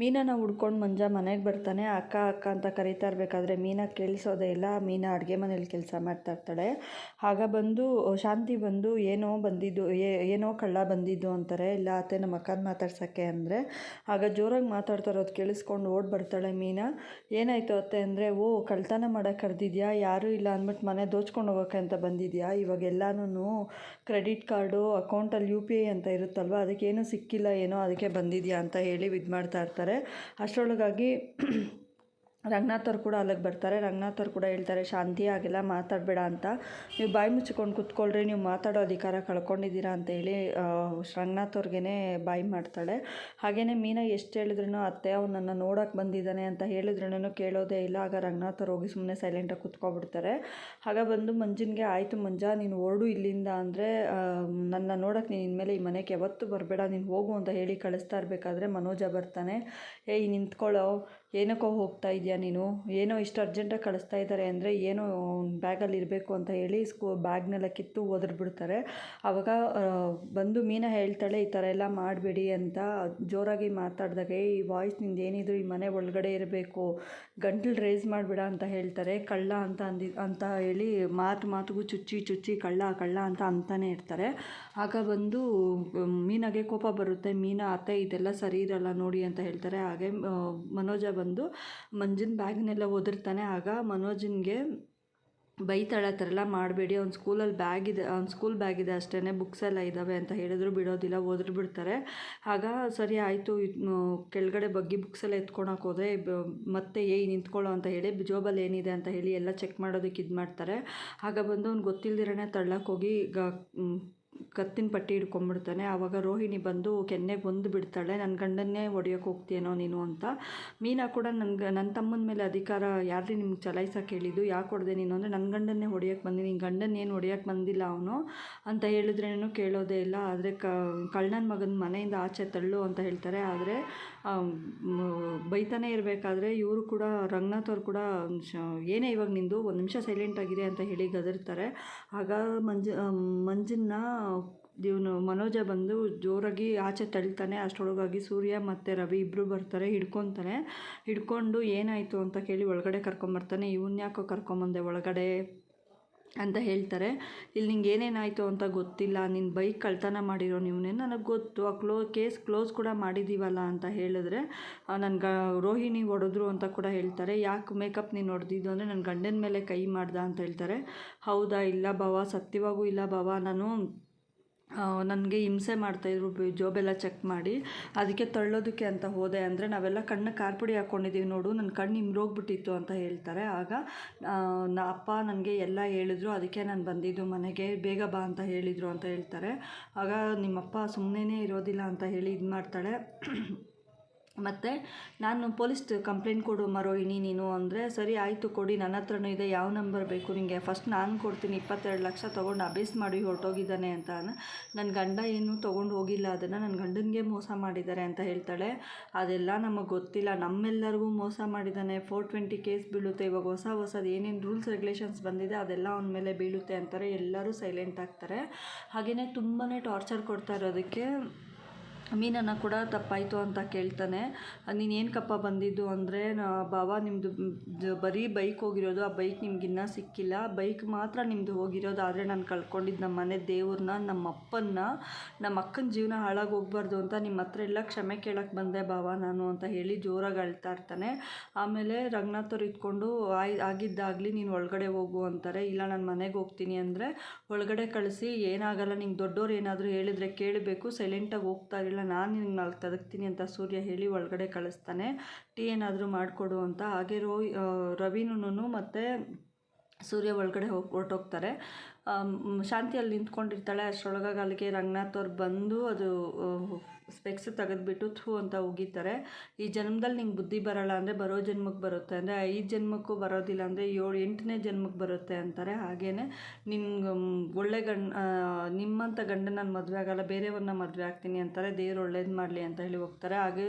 ಮೀನನ ಹುಡ್ಕೊಂಡು ಮಂಜ ಮನೆಗೆ ಬರ್ತಾನೆ, ಅಕ್ಕ ಅಕ್ಕ ಅಂತ ಕರೀತಾ ಇರಬೇಕಾದ್ರೆ ಮೀನ ಕೇಳಿಸೋದೇ ಇಲ್ಲ, ಮೀನ ಅಡುಗೆ ಮನೇಲಿ ಕೆಲಸ ಮಾಡ್ತಾ ಇರ್ತಾಳೆ. ಆಗ ಬಂದು ಶಾಂತಿ ಬಂದು, ಏನೋ ಬಂದಿದ್ದು ಏನೋ ಕಳ್ಳ ಬಂದಿದ್ದು ಅಂತಾರೆ. ಇಲ್ಲ, ಅತ್ತೆ ನಮ್ಮ ಅಕ್ಕನ ಮಾತಾಡ್ಸೋಕ್ಕೆ ಅಂದರೆ. ಆಗ ಜೋರಾಗಿ ಮಾತಾಡ್ತಾ ಇರೋದು ಕೇಳಿಸ್ಕೊಂಡು ಓಡಿ ಬರ್ತಾಳೆ ಮೀನ. ಏನಾಯಿತು ಅತ್ತೆ ಅಂದರೆ, ಓ, ಕಳ್ತನ ಮಾಡೋಕೆ ಕರೆದಿದ್ಯಾ? ಯಾರೂ ಇಲ್ಲ ಅಂದ್ಬಿಟ್ಟು ಮನೆ ದೋಚ್ಕೊಂಡು ಹೋಗೋಕೆ ಅಂತ ಬಂದಿದ್ಯಾ? ಇವಾಗ ಎಲ್ಲನೂ ಕ್ರೆಡಿಟ್ ಕಾರ್ಡು ಅಕೌಂಟಲ್ಲಿ ಯು ಪಿ ಐ ಅಂತ ಇರುತ್ತಲ್ವ? ಅದಕ್ಕೇನು ಸಿಕ್ಕಿಲ್ಲ, ಏನೋ ಅದಕ್ಕೆ ಬಂದಿದ್ಯಾ ಅಂತ ಹೇಳಿ ಇದು ಮಾಡ್ತಾ ಇರ್ತಾರೆ. ಅಷ್ಟರೊಳಗಾಗಿ ರಂಗನಾಥ್ ಅವ್ರು ಕೂಡ ಅಲ್ಲಿಗೆ ಬರ್ತಾರೆ. ರಂಗನಾಥ್ ಅವ್ರು ಕೂಡ ಹೇಳ್ತಾರೆ, ಶಾಂತಿ ಆಗಿಲ್ಲ, ಮಾತಾಡಬೇಡ ಅಂತ. ನೀವು ಬಾಯಿ ಮುಚ್ಚಿಕೊಂಡು ಕೂತ್ಕೊಳ್ರಿ, ನೀವು ಮಾತಾಡೋ ಅಧಿಕಾರ ಕಳ್ಕೊಂಡಿದ್ದೀರಾ ಅಂತ ಹೇಳಿ ರಂಗನಾಥ್ ಅವ್ರಿಗೇ ಬಾಯಿ ಮಾಡ್ತಾಳೆ. ಹಾಗೆಯೇ ಮೀನಾ ಎಷ್ಟು ಹೇಳಿದ್ರು ಅತ್ತೆ ಅವ್ನು ನನ್ನ ನೋಡೋಕೆ ಬಂದಿದ್ದಾನೆ ಅಂತ ಹೇಳಿದ್ರೂ ಕೇಳೋದೇ ಇಲ್ಲ. ಆಗ ರಂಗನಾಥ್ ಅವ್ರು ಹೋಗಿ ಸುಮ್ಮನೆ ಸೈಲೆಂಟಾಗಿ ಕೂತ್ಕೊಬಿಡ್ತಾರೆ. ಆಗ ಬಂದು ಮಂಜಿನ್ಗೆ, ಆಯಿತು ಮಂಜ, ನೀನು ಹೊರಡು ಇಲ್ಲಿಂದ ಅಂದರೆ ನನ್ನ ನೋಡೋಕೆ ನೀನು ಇನ್ಮೇಲೆ ಈ ಮನೆಗೆ ಯಾವತ್ತೂ ಬರಬೇಡ. ನೀನು ಹೋಗು ಅಂತ ಹೇಳಿ ಕಳಿಸ್ತಾ ಇರಬೇಕಾದ್ರೆ ಮನೋಜ ಬರ್ತಾನೆ. ಏಯ್, ನಿಂತ್ಕೊಳ್ಳೋ. ಏನಕ್ಕೋ ಹೋಗ್ತಾ ಇದೆಯಾ ನೀನು? ಏನೋ ಇಷ್ಟು ಅರ್ಜೆಂಟಾಗಿ ಕಳಿಸ್ತಾ ಇದ್ದಾರೆ ಅಂದರೆ ಏನೋ ಬ್ಯಾಗಲ್ಲಿ ಇರಬೇಕು ಅಂತ ಹೇಳಿ ಸ್ಕೂ ಬ್ಯಾಗ್ನೆಲ್ಲ ಕಿತ್ತು ಬಿಡ್ತಾರೆ. ಆವಾಗ ಬಂದು ಮೀನ ಹೇಳ್ತಾಳೆ, ಈ ಥರ ಎಲ್ಲ ಮಾಡಬೇಡಿ ಅಂತ ಜೋರಾಗಿ ಮಾತಾಡಿದಾಗ ಈ ವಾಯ್ಸ್ ನಿಂದು ಏನಿದ್ರು ಈ ಮನೆ ಒಳಗಡೆ ಇರಬೇಕು, ಗಂಟಲು ರೇಸ್ ಮಾಡಬೇಡ ಅಂತ ಹೇಳ್ತಾರೆ. ಕಳ್ಳ ಅಂತ ಅಂದಿ, ಅಂತ ಹೇಳಿ ಮಾತು ಮಾತುಗೂ ಚುಚ್ಚಿ ಚುಚ್ಚಿ ಕಳ್ಳ ಕಳ್ಳ ಅಂತ ಅಂತಾನೆ ಇರ್ತಾರೆ. ಆಗ ಬಂದು ಮೀನಾಗೆ ಕೋಪ ಬರುತ್ತೆ. ಮೀನಾ, ಅತ್ತೆ, ಇದೆಲ್ಲ ಸರಿ ಇರಲ್ಲ, ನೋಡಿ ಅಂತ ಹೇಳ್ತಾರೆ. ಹಾಗೆ ಮನೋಜ ಬಂದು ಮಂಜಿನ ಬ್ಯಾಗ್ನೆಲ್ಲ ಒದರ್ತಾನೆ. ಆಗ ಮನೋಜನ್ಗೆ ಬೈತಾಳೆ, ಆ ಥರ ಎಲ್ಲ ಮಾಡಬೇಡಿ. ಅವ್ನ ಸ್ಕೂಲಲ್ಲಿ ಬ್ಯಾಗ್ ಇದೆ, ಅವ್ನ ಸ್ಕೂಲ್ ಬ್ಯಾಗ್ ಇದೆ ಅಷ್ಟೇ ಬುಕ್ಸ್ ಎಲ್ಲ ಇದ್ದಾವೆ ಅಂತ ಹೇಳಿದ್ರು. ಬಿಡೋದಿಲ್ಲ ಓದ್ರು ಬಿಡ್ತಾರೆ. ಆಗ, ಸರಿ ಆಯಿತು ಕೆಳಗಡೆ ಬಗ್ಗಿ ಬುಕ್ಸ್ ಎಲ್ಲ ಎತ್ಕೊಳಕ್ಕೆ ಮತ್ತೆ ಏ ನಿಂತ್ಕೊಳ್ಳೋ ಅಂತ ಹೇಳಿ ಜೋಬಲ್ಲಿ ಏನಿದೆ ಅಂತ ಹೇಳಿ ಎಲ್ಲ ಚೆಕ್ ಮಾಡೋದಕ್ಕೆ ಇದು ಮಾಡ್ತಾರೆ ಆಗ ಬಂದು ಅವ್ನು ಗೊತ್ತಿಲ್ದಿರೇ ತಳ್ಳಕ್ಕೆ ಹೋಗಿ, ಗ ಕತ್ತಿನ ಪಟ್ಟಿ ಹಿಡ್ಕೊಂಡ್ಬಿಡ್ತಾನೆ. ಆವಾಗ ರೋಹಿಣಿ ಬಂದು ಕೆನ್ನೆಗೆ ಒಂದು ಬಿಡ್ತಾಳೆ. ನನ್ನ ಗಂಡನ್ನೇ ಹೊಡಿಯೋಕೆ ಹೋಗ್ತೀಯನೋ ನೀನು ಅಂತ. ಮೀನಾ ಕೂಡ ನನ್ಗೆ ನನ್ನ ತಮ್ಮನ ಮೇಲೆ ಅಧಿಕಾರ ಯಾರ್ರಿ ನಿಮ್ಗೆ ಚಲಾಯಿಸೋಕೆ ಹೇಳಿದ್ದು? ಯಾಕೆ ಹೊಡೆದೆ ನೀನು? ಅಂದರೆ ನನ್ನ ಗಂಡನ್ನೇ ಹೊಡಿಯೋಕೆ ಬಂದಿ ನಿನ್ನ ಗಂಡನ ಏನು ಹೊಡಿಯೋಕೆ ಬಂದಿಲ್ಲ ಅವನು ಅಂತ ಹೇಳಿದ್ರೇನು ಕೇಳೋದೇ ಇಲ್ಲ. ಆದರೆ ಕಳ್ಳನ ಮಗನ ಮನೆಯಿಂದ ಆಚೆ ತಳ್ಳು ಅಂತ ಹೇಳ್ತಾರೆ. ಆದರೆ ಬೈತಾನೆ ಇರಬೇಕಾದ್ರೆ ಇವರು ಕೂಡ, ರಂಗನಾಥ್ ಅವ್ರು ಕೂಡ ಏನೇ ಇವಾಗ ನಿಂದು ಒಂದು ನಿಮಿಷ ಸೈಲೆಂಟ್ ಆಗಿದೆ ಅಂತ ಹೇಳಿ ಗದರ್ತಾರೆ. ಆಗ ಮಂಜು ಮಂಜನ್ನ ಇವನು ಮನೋಜ ಬಂದು ಜೋರಾಗಿ ಆಚೆ ತಳ್ತಾನೆ. ಅಷ್ಟರೊಳಗಾಗಿ ಸೂರ್ಯ ಮತ್ತು ರವಿ ಇಬ್ಬರು ಬರ್ತಾರೆ, ಹಿಡ್ಕೊತಾನೆ. ಹಿಡ್ಕೊಂಡು ಏನಾಯಿತು ಅಂತ ಕೇಳಿ ಒಳಗಡೆ ಕರ್ಕೊಂಬರ್ತಾನೆ. ಇವನ್ಯಾಕೋ ಕರ್ಕೊಂಬಂದೆ ಒಳಗಡೆ? ಅಂತ ಹೇಳ್ತಾರೆ. ಇಲ್ಲಿ ನಿಂಗೆ ಏನೇನಾಯಿತು ಅಂತ ಗೊತ್ತಿಲ್ಲ. ನಿನ್ನ ಬೈಕ್ ಕಳ್ತನ ಮಾಡಿರೋ ನೀವೇ ನನಗೆ ಗೊತ್ತು. ಆ ಕ್ಲೋ, ಕೇಸ್ ಕ್ಲೋಸ್ ಕೂಡ ಮಾಡಿದ್ದೀವಲ್ಲ ಅಂತ ಹೇಳಿದ್ರೆ ನನ್ಗೆ ರೋಹಿಣಿ ಹೊಡೆದ್ರು ಅಂತ ಕೂಡ ಹೇಳ್ತಾರೆ. ಯಾಕೆ ಮೇಕಪ್ ನೀನು ಹೊಡೆದಿದ್ದು ಅಂದರೆ ನನ್ನ ಗಂಡನ ಮೇಲೆ ಕೈ ಮಾಡ್ದ ಅಂತ ಹೇಳ್ತಾರೆ. ಹೌದಾ ಇಲ್ಲ ಬಾವ ಸತ್ಯವಾಗೂ ಇಲ್ಲ ಬಾವ ನಾನು ನನಗೆ ಹಿಂಸೆ ಮಾಡ್ತಾಯಿದ್ರು ಜೋಬೆಲ್ಲ ಚೆಕ್ ಮಾಡಿ. ಅದಕ್ಕೆ ತಳ್ಳೋದಕ್ಕೆ ಅಂತ ಹೋದೆ ಅಂದರೆ ನಾವೆಲ್ಲ ಕಣ್ಣು ಕಾರ್ಪುಡಿ ಹಾಕ್ಕೊಂಡಿದ್ದೀವಿ ನೋಡು ನನ್ನ ಕಣ್ಣು ಹಿಮ್ರೋಗ್ಬಿಟ್ಟಿತ್ತು ಅಂತ ಹೇಳ್ತಾರೆ. ಆಗ ನಾ, ಅಪ್ಪ ನನಗೆ ಎಲ್ಲ ಹೇಳಿದ್ರು, ಅದಕ್ಕೆ ನಾನು ಬಂದಿದ್ದು ಮನೆಗೆ, ಬೇಗ ಬಾ ಅಂತ ಹೇಳಿದರು ಅಂತ ಹೇಳ್ತಾರೆ. ಆಗ ನಿಮ್ಮಪ್ಪ ಸುಮ್ಮನೆ ಇರೋದಿಲ್ಲ ಅಂತ ಹೇಳಿ ಇದು ಮಾಡ್ತಾಳೆ ಮತ್ತು ನಾನು ಪೊಲೀಸ್ ಕಂಪ್ಲೇಂಟ್ ಕೊಡು ಮರೋಹಿಣಿ ನೀನು ಅಂದರೆ, ಸರಿ ಆಯಿತು ಕೊಡಿ, ನನ್ನ ಹತ್ರನೂ ಇದೆ, ಯಾವ ನಂಬರ್ ಬೇಕು ನಿಮಗೆ ಫಸ್ಟ್ ನಾನು ಕೊಡ್ತೀನಿ, ಇಪ್ಪತ್ತೆರಡು ಲಕ್ಷ ತೊಗೊಂಡು ಅಬೇಸ್ ಮಾಡಿ ಹೊರಟೋಗಿದ್ದಾನೆ ಅಂತ ನನ್ನ ಗಂಡ ಏನು ತೊಗೊಂಡು ಹೋಗಿಲ್ಲ, ಅದನ್ನು ನನ್ನ ಗಂಡನಿಗೆ ಮೋಸ ಮಾಡಿದ್ದಾರೆ ಅಂತ ಹೇಳ್ತಾಳೆ. ಅದೆಲ್ಲ ನಮಗೆ ಗೊತ್ತಿಲ್ಲ, ನಮ್ಮೆಲ್ಲರಿಗೂ ಮೋಸ ಮಾಡಿದ್ದಾನೆ ಫೋರ್ ಟ್ವೆಂಟಿ ಕೇಸ್ ಬೀಳುತ್ತೆ, ಇವಾಗ ಹೊಸ ಹೊಸದು ಏನೇನು ರೂಲ್ಸ್ ರೆಗ್ಯುಲೇಷನ್ಸ್ ಬಂದಿದೆ, ಅದೆಲ್ಲ ಅವನ ಮೇಲೆ ಬೀಳುತ್ತೆ ಅಂತಾರೆ. ಎಲ್ಲರೂ ಸೈಲೆಂಟ್ ಆಗ್ತಾರೆ. ಹಾಗೆಯೇ ತುಂಬಾ ಟಾರ್ಚರ್ ಕೊಡ್ತಾ ಇರೋದಕ್ಕೆ ಮೀನನ್ನು ಕೂಡ ತಪ್ಪಾಯಿತು ಅಂತ ಕೇಳ್ತಾನೆ. ನೀನು ಏನಕ್ಕಪ್ಪ ಬಂದಿದ್ದು ಅಂದರೆ ಬಾವ ನಿಮ್ಮದು ಬರೀ ಬೈಕ್ ಹೋಗಿರೋದು, ಆ ಬೈಕ್ ನಿಮ್ಗಿನ್ನೂ ಸಿಕ್ಕಿಲ್ಲ. ಬೈಕ್ ಮಾತ್ರ ನಿಮ್ಮದು ಹೋಗಿರೋದು, ಆದರೆ ನಾನು ಕಳ್ಕೊಂಡಿದ್ದು ನಮ್ಮ ಮನೆ ದೇವ್ರನ್ನ ನಮ್ಮ ಅಪ್ಪನ್ನ ನಮ್ಮ ಅಕ್ಕನ ಜೀವನ ಹಾಳಾಗಿ ಹೋಗ್ಬಾರ್ದು ಅಂತ ನಿಮ್ಮ ಹತ್ರ ಎಲ್ಲ ಕ್ಷಮೆ ಕೇಳಕ್ಕೆ ಬಂದೆ ಬಾವ ನಾನು ಅಂತ ಹೇಳಿ ಜೋರಾಗಿ ಅಳ್ತಾ ಇರ್ತಾನೆ. ಆಮೇಲೆ ರಂಗನಾಥವ್ರು ಇದ್ಕೊಂಡು, ಆಯ್, ಆಗಿದ್ದಾಗಲಿ ನೀನು ಒಳಗಡೆ ಹೋಗು ಅಂತಾರೆ. ಇಲ್ಲ, ನಾನು ಮನೆಗೆ ಹೋಗ್ತೀನಿ ಅಂದರೆ, ಒಳಗಡೆ ಕಳಿಸಿ, ಏನಾಗಲ್ಲ, ನಿಂಗೆ ದೊಡ್ಡವ್ರು ಏನಾದರೂ ಹೇಳಿದರೆ ಕೇಳಬೇಕು ಸೈಲೆಂಟಾಗಿ ಹೋಗ್ತಾ ಇರಲಿಲ್ಲ ನಾನು ನಿನಗೆ ನಾಲ್ಕು ತದಕ್ತೀನಿ ಅಂತ ಸೂರ್ಯ ಹೇಳಿ ಒಳಗಡೆ ಕಳಿಸ್ತಾನೆ. ಟೀ ಏನಾದರೂ ಮಾಡಿಕೊಡು ಅಂತ. ಹಾಗೆ ರೋ ರವಿನೂ ಮತ್ತು ಸೂರ್ಯ ಒಳಗಡೆ ಹೋಗಿ, ಹೊರಟೋಗ್ತಾರೆ. ಶಾಂತಿ ಅಲ್ಲಿ ನಿಂತ್ಕೊಂಡಿರ್ತಾಳೆ. ಅಷ್ಟರೊಳಗಾಗಿ ಅಲ್ಲಿಗೆ ರಂಗನಾಥ್ ಅವ್ರು ಬಂದು ಅದು ಸ್ಪೆಕ್ಸ್ ತೆಗೆದುಬಿಟ್ಟು ಥೂ ಅಂತ ಉಗಿತಾರೆ. ಈ ಜನ್ಮದಲ್ಲಿ ನಿಂಗೆ ಬುದ್ಧಿ ಬರೋಲ್ಲ ಅಂದರೆ ಬರೋ ಜನ್ಮಕ್ಕೆ ಬರುತ್ತೆ. ಅಂದರೆ ಐದು ಜನ್ಮಕ್ಕೂ ಬರೋದಿಲ್ಲ ಅಂದರೆ ಏಳು ಎಂಟನೇ ಜನ್ಮಕ್ಕೆ ಬರುತ್ತೆ ಅಂತಾರೆ. ಹಾಗೇ ನಿನ್ಗೆ ಒಳ್ಳೆ ಗಂಡ ನಿಮ್ಮಂಥ ಗಂಡ ನಾನು ಮದುವೆ ಆಗಲ್ಲ, ಬೇರೆಯವ್ರನ್ನ ಮದುವೆ ಆಗ್ತೀನಿ ಅಂತಾರೆ. ದೇವ್ರು ಒಳ್ಳೇದು ಮಾಡಲಿ ಅಂತ ಹೇಳಿ ಹೋಗ್ತಾರೆ. ಹಾಗೆ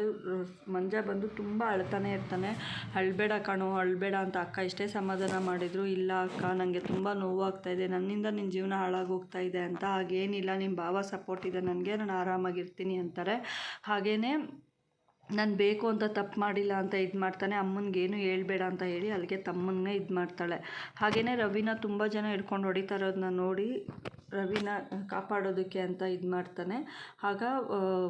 ಮಂಜ ಬಂದು ತುಂಬ ಅಳ್ತಾನೆ ಇರ್ತಾನೆ. ಅಳ್ಬೇಡ ಕಣೋ, ಅಳ್ಬೇಡ ಅಂತ ಅಕ್ಕ ಇಷ್ಟೇ ಸಮಾಧಾನ ಮಾಡಿದ್ರು. ಇಲ್ಲ ಅಕ್ಕ ನನಗೆ ತುಂಬ ನೋವಾಗ್ತಾ ಇದೆ. ನನ್ನಿಂದ ನಿನ್ನ ಜೀವನ ಹಾಳಾಗೋಗ್ತಾ ಇದೆ ಅಂತ. ಹಾಗೇನಿಲ್ಲ ನಿಮ್ಮ ಭಾವ ಸಪೋರ್ಟ್ ಇದೆ. ನನಗೆ ನಾನು ಆರಾಮಾಗಿರ್ತೀನಿ ಅಂತಾರೆ. ಹಾಗೆಯೇ ನಾನು ಬೇಕು ಅಂತ ತಪ್ಪು ಮಾಡಿಲ್ಲ ಅಂತ ಇದು ಮಾಡ್ತಾನೆ ಅಮ್ಮನಿಗೇನು ಹೇಳ್ಬೇಡ ಅಂತ ಹೇಳಿ ಅಲ್ಲಿಗೆ ತಮ್ಮನ್ನೇ ಇದು ಮಾಡ್ತಾಳೆ. ಹಾಗೆಯೇ ರವಿನ ತುಂಬ ಜನ ಹಿಡ್ಕೊಂಡು ಹೊಡಿತಾ ಇರೋದನ್ನ ನೋಡಿ ರವಿನ ಕಾಪಾಡೋದಕ್ಕೆ ಅಂತ ಇದು ಮಾಡ್ತಾನೆ. ಆಗ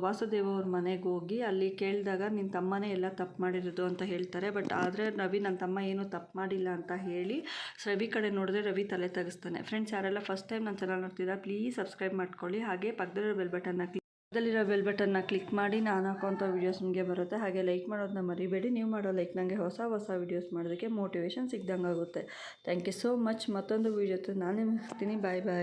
ವಾಸುದೇವ ಅವ್ರ ಮನೆಗೆ ಹೋಗಿ ಅಲ್ಲಿ ಕೇಳಿದಾಗ ನಿನ್ನ ತಮ್ಮನೇ ಎಲ್ಲ ತಪ್ಪು ಮಾಡಿರೋದು ಅಂತ ಹೇಳ್ತಾರೆ. ಬಟ್ ಆದರೆ ರವಿ ನನ್ನ ತಮ್ಮ ಏನು ತಪ್ಪು ಮಾಡಿಲ್ಲ ಅಂತ ಹೇಳಿ ರವಿ ಕಡೆ ನೋಡಿದ್ರೆ ರವಿ ತಲೆ ತೆಗಿಸ್ತಾನೆ. ಫ್ರೆಂಡ್ಸ್, ಯಾರೆಲ್ಲ ಫಸ್ಟ್ ಟೈಮ್ ನನ್ನ ಚಾನಲ್ ನೋಡ್ತಿದ್ದಾರೆ ಪ್ಲೀಸ್ ಸಬ್ಸ್ಕ್ರೈಬ್ ಮಾಡ್ಕೊಳ್ಳಿ. ಹಾಗೆ ಪಕ್ಕದಲ್ಲಿರೋ ಬೆಲ್ ಬಟನ್ನ ಪಕ್ಕದಲ್ಲಿರೋ ಬೆಲ್ ಬಟನ್ನ ಕ್ಲಿಕ್ ಮಾಡಿ ನಾನು ಹಾಕೋಂಥ ವೀಡಿಯೋಸ್ ನಿಮಗೆ ಬರುತ್ತೆ. ಹಾಗೆ ಲೈಕ್ ಮಾಡೋದನ್ನ ಮರಿಬೇಡಿ. ನೀವು ಮಾಡೋ ಲೈಕ್ ನನಗೆ ಹೊಸ ಹೊಸ ವೀಡಿಯೋಸ್ ಮಾಡೋದಕ್ಕೆ ಮೋಟಿವೇಶನ್ ಸಿಗ್ದಂಗೆ ಆಗುತ್ತೆ ಥ್ಯಾಂಕ್ ಯು ಸೋ ಮಚ್ ಮತ್ತೊಂದು ವೀಡಿಯೋ ನಾನು ನಿಮ್ಗೆ ಸಿಗ್ತೀನಿ ಬಾಯ್ ಬಾಯ್